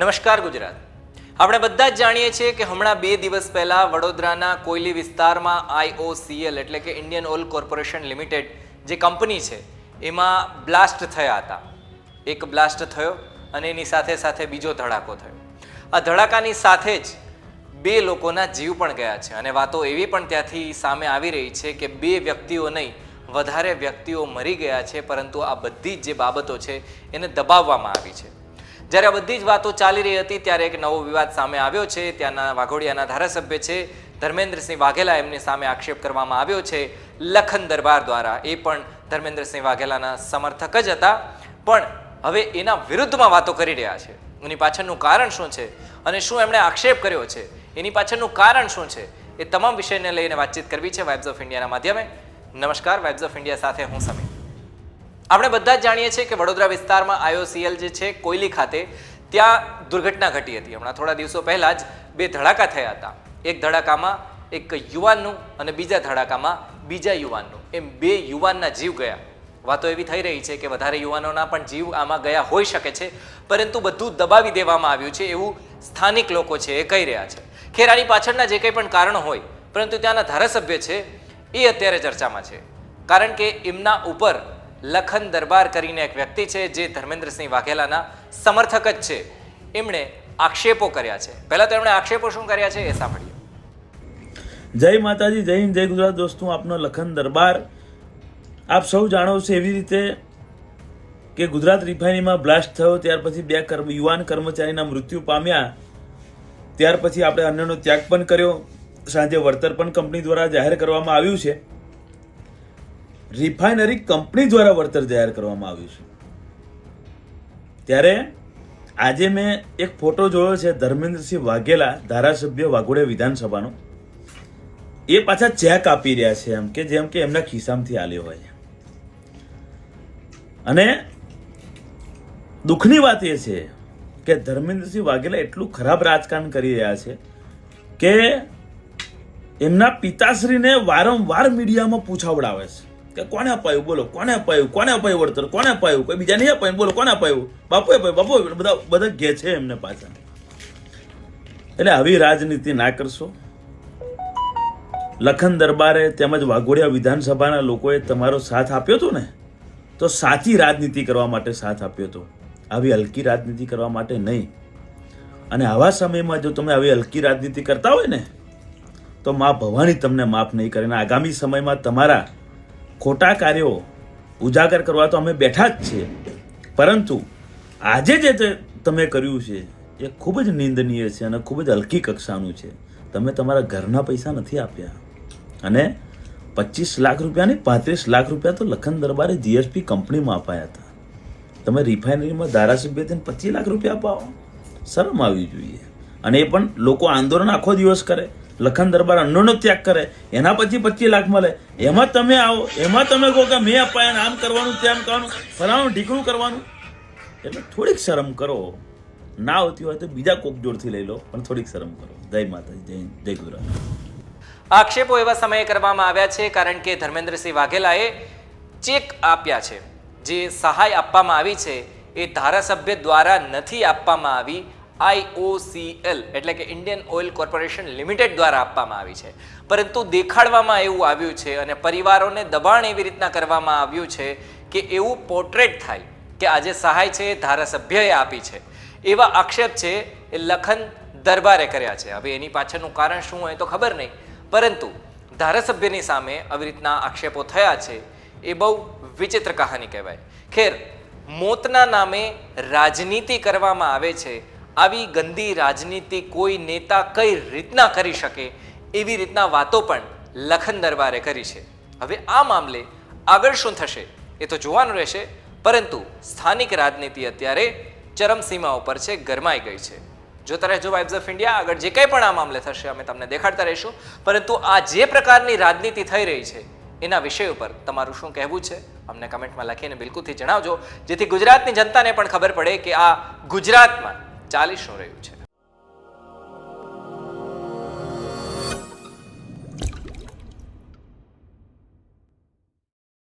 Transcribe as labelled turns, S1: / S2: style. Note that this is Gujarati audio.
S1: નમસ્કાર ગુજરાત. આપણે બધા જ જાણીએ છીએ કે હમણાં બે દિવસ પહેલા વડોદરાના કોયલી વિસ્તારમાં આઈઓસીએલ એટલે કે ઇન્ડિયન ઓઇલ કોર્પોરેશન લિમિટેડ જે કંપની છે, એમાં બ્લાસ્ટ થયા હતા. એક બ્લાસ્ટ થયો અને એની સાથે સાથે બીજો ધડાકો થયો. આ ધડાકાની સાથે જ બે લોકોના જીવ પણ ગયા છે અને વાતો એવી પણ ત્યાંથી સામે આવી રહી છે કે બે વ્યક્તિઓ નહીં, વધારે વ્યક્તિઓ મરી ગયા છે, પરંતુ આ બધી જ જે બાબતો છે એને દબાવવામાં આવી છે. જ્યારે બધી જ વાતો ચાલી રહી હતી, ત્યારે એક નવો વિવાદ સામે આવ્યો છે. ત્યાંના વાઘોડિયાના ધારાસભ્ય છે, ધર્મેન્દ્રસિંહ વાઘેલા, એમની સામે આક્ષેપ કરવામાં આવ્યો છે લખન દરબાર દ્વારા. એ પણ ધર્મેન્દ્રસિંહ વાઘેલાના સમર્થક જ હતા. પણ હવે એના વિરુદ્ધમાં વાતો કરી રહ્યા છે. એની પાછળનું કારણ શું છે અને શું એમણે આક્ષેપ કર્યો છે? એની પાછળનું કારણ શું છે? એ તમામ વિષયને લઈને વાતચીત કરવી છે વાઇબ્સ ઓફ ઇન્ડિયાના માધ્યમે. નમસ્કાર વાઇબ્સ ઓફ ઇન્ડિયા સાથે હું સમીર. આપણે બધા જ જાણીએ છીએ કે વડોદરા વિસ્તારમાં આઈઓસીએલ જે છે, કોયલી ખાતે ત્યાં દુર્ઘટના ઘટી હતી. હમણાં થોડા દિવસો પહેલા જ બે ધડાકા થયા હતા. એક ધડાકામાં એક યુવાનનું અને બીજા ધડાકામાં બીજા યુવાનનું. એમ બે યુવાનના જીવ ગયા. વાતો એવી થઈ રહી છે કે વધારે યુવાનોના પણ જીવ આમાં ગયા હોઈ શકે છે, પરંતુ બધું દબાવી દેવામાં આવ્યું છે એવું સ્થાનિક લોકો છે એ કહી રહ્યા છે. ખેર પાછળના જે કંઈ પણ કારણો હોય, પરંતુ ત્યાંના ધારાસભ્ય છે એ અત્યારે ચર્ચામાં છે. કારણ કે એમના ઉપર લખન દરબાર કરીને એક વ્યક્તિ છે જે ધર્મેન્દ્રસિંહ વાઘેલાના સમર્થક જ છે. એમણે આક્ષેપો કર્યા છે. પહેલાં તો એમણે આક્ષેપો શું કર્યા છે એ સાંભળીએ.
S2: જય માતાજી, જય હિન્દ, જય ગુજરાત. દોસ્તો, આપનો લખન દરબાર આપ સૌ જાણો છો એવી રીતે કે ગુજરાત રિફાઇનરીમાં બ્લાસ્ટ થયો, ત્યાર પછી બે કર્મ, યુવાન કર્મચારીના મૃત્યુ પામ્યા. ત્યાર પછી આપણે અન્યનો ત્યાગ પણ કર્યો. સાંજે વળતર પણ કંપની દ્વારા જાહેર કરવામાં આવ્યું છે. રિફાઇનરી કંપની દ્વારા વળતર જાહેર કરવામાં આવ્યું છે. ત્યારે આજે મેં એક ફોટો જોયો છે ધર્મેન્દ્રસિંહ વાઘેલા ધારાસભ્ય વાઘોડિયા વિધાનસભાનો. એ પાછા ચેક આપી રહ્યા છે એમ કે જેમ કે એમના ખિસ્સામાંથી આલ્યો હોય અને દુઃખની વાત એ છે કે ધર્મેન્દ્રસિંહ વાઘેલા એટલું ખરાબ રાજકારણ કરી રહ્યા છે કે એમના પિતાશ્રીને વારંવાર મીડિયામાં પૂછાવડાવે છે. કે કોને અપાયું? બોલો, કોને અપાયું? કોને અપાયું વળતર? કોને અપાયું? કોઈ બીજા નહીં અપાયું? બોલો, કોને અપાયું? બાપુ અપાયું બાપુ. બધા બધા ઘે છે એમને પાછા. એટલે આવી રાજનીતિ ના કરશો. લખન દરબારે તેમજ વાઘોડિયા વિધાનસભાના લોકોએ તમારો સાથ આપ્યો હતો ને, તો સાચી રાજનીતિ કરવા માટે સાથ આપ્યો હતો. આવી હલકી રાજનીતિ કરવા માટે નહીં. અને આવા સમયમાં જો તમે આવી હલકી રાજનીતિ કરતા હોય ને, તો મા ભવાની તમને માફ નહીં કરે. અને આગામી સમયમાં તમારા ખોટા કાર્યો ઉજાગર કરવા તો અમે બેઠા જ છીએ. પરંતુ આજે જે તમે કર્યું છે, એ ખૂબ જ નિંદનીય છે અને ખૂબ જ હલકી કક્ષાનું છે. તમે તમારા ઘરના પૈસા નથી આપ્યા. અને પચીસ લાખ રૂપિયા નહીં, પાંત્રીસ લાખ રૂપિયા તો લખન દરબારે જીએસપી કંપનીમાં અપાયા હતા. તમે રિફાઇનરીમાં ધારાસભ્ય થઈને પચીસ લાખ રૂપિયા અપાવો. શરમ આવવી જોઈએ. અને એ પણ લોકો આંદોલન આખો દિવસ કરે. લખન દરબાર અન્નનો ત્યાગ કરે, એના પછી પચીસ લાખ મળે. એમાં તમે આવો, એમાં તમે કહો કે મેં અપાયા આમ કરવાનું, તેમ કરવાનું ફલાણું ઢીકણું કરવાનું. એટલે થોડીક શરમ કરો. ના આવતી હોય તો બીજા કોક જોડથી લઈ લો, પણ થોડીક શરમ કરો. જય માતાજી, જય જય ગુજરાત
S1: આક્ષેપો એવા સમયે કરવામાં આવ્યા છે, કારણ કે ધર્મેન્દ્રસિંહ વાઘેલાએ ચેક આપ્યા છે. જે સહાય આપવામાં આવી છે, એ ધારાસભ્ય દ્વારા નથી આપવામાં આવી. આઈઓસીએલ એટલે કે ઇન્ડિયન ઓઇલ કોર્પોરેશન લિમિટેડ દ્વારા આપવામાં આવી છે. પરંતુ દેખાડવામાં એવું આવ્યું છે અને પરિવારોને દબાણ એવી રીતના કરવામાં આવ્યું છે કે એવું પોર્ટ્રેટ થાય કે આજે સહાય છે ધારાસભ્યએ આપી છે. એવા આક્ષેપ છે એ લખન દરબારે કર્યા છે. હવે એની પાછળનું કારણ શું હોય તો ખબર નહીં. પરંતુ ધારાસભ્યની સામે આવી રીતના આક્ષેપો થયા છે એ બહુ વિચિત્ર કહાની કહેવાય. ખેર, મોતના નામે રાજનીતિ કરવામાં આવે છે આવી ગંદી રાજનીતિ કોઈ નેતા કઈ રીતના કરી શકે, એવી રીતના વાતો પણ લખન દરબારે કરી છે. હવે આ મામલે આગળ શું થશે એ તો જોવાનું રહેશે, પરંતુ સ્થાનિક રાજનીતિ અત્યારે ચરમસીમા ઉપર છે, ગરમાઈ ગઈ છે. જોતા રહેજો વાઇબ્સ ઓફ ઇન્ડિયા આગળ જે કંઈ પણ આ મામલે થશે અમે તમને દેખાડતા રહીશું. પરંતુ આ જે પ્રકારની રાજનીતિ થઈ રહી છે, એના વિષય ઉપર તમારું શું કહેવું છે, અમને કમેન્ટમાં લખીને બિલકુલથી જણાવજો. જેથી ગુજરાતની જનતાને પણ ખબર પડે કે આ ગુજરાતમાં ચાલી રહ્યું છે.